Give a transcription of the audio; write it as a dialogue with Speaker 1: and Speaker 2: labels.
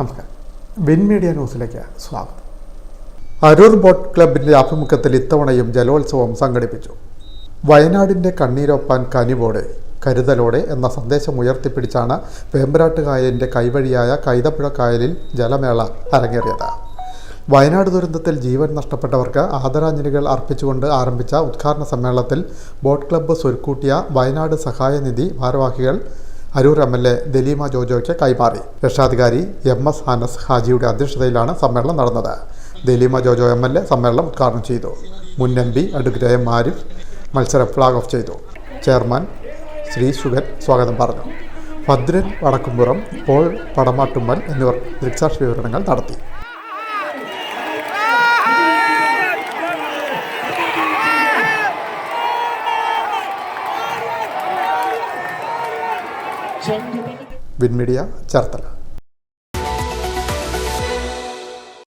Speaker 1: നമസ്കാരം. Win media ന്യൂസിലേക്ക് സ്വാഗതം. അരൂർ ബോട്ട് ക്ലബിന്റെ ആഭിമുഖ്യത്തിൽ ഇത്തവണയും ജലോത്സവം സംഘടിപ്പിച്ചു. വയനാടിന്റെ കണ്ണീരൊപ്പാൻ കനിവോടെ കരുതലോടെ എന്ന സന്ദേശം ഉയർത്തിപ്പിടിച്ചാണ് വേമ്പരാട്ടുകായലിന്റെ കൈവഴിയായ കൈതപ്പുഴ കായലിൽ ജലമേള അരങ്ങേറിയത്. വയനാട് ദുരന്തത്തിൽ ജീവൻ നഷ്ടപ്പെട്ടവർക്ക് ആദരാഞ്ജലികൾ അർപ്പിച്ചുകൊണ്ട് ആരംഭിച്ച ഉദ്ഘാടന സമ്മേളനത്തിൽ ബോട്ട് ക്ലബ്ബ് സ്വരുക്കൂട്ടിയ വയനാട് സഹായനിധി ഭാരവാഹികൾ Aroor M L A Daleema ജോജോയ്ക്ക് കൈമാറി. രക്ഷാധികാരി എം എസ് ഹനസ് ഹാജിയുടെ അധ്യക്ഷതയിലാണ് സമ്മേളനം നടന്നത്. Daleema Jojo M L A സമ്മേളനം ഉദ്ഘാടനം ചെയ്തു. മുൻ എം പി അഡ്വക്കേറ്റ് ആരിഫ് മത്സരം ഫ്ലാഗ് ഓഫ് ചെയ്തു. ചെയർമാൻ ശ്രീ സുഗൻ സ്വാഗതം പറഞ്ഞു. ഭദ്രൻ വടക്കുംപുറം പോൾ പടമാട്ടുമ്മൽ എന്നിവർ ദൃക്സാക്ഷി വിവരണങ്ങൾ നടത്തി. Win Media Cherthala.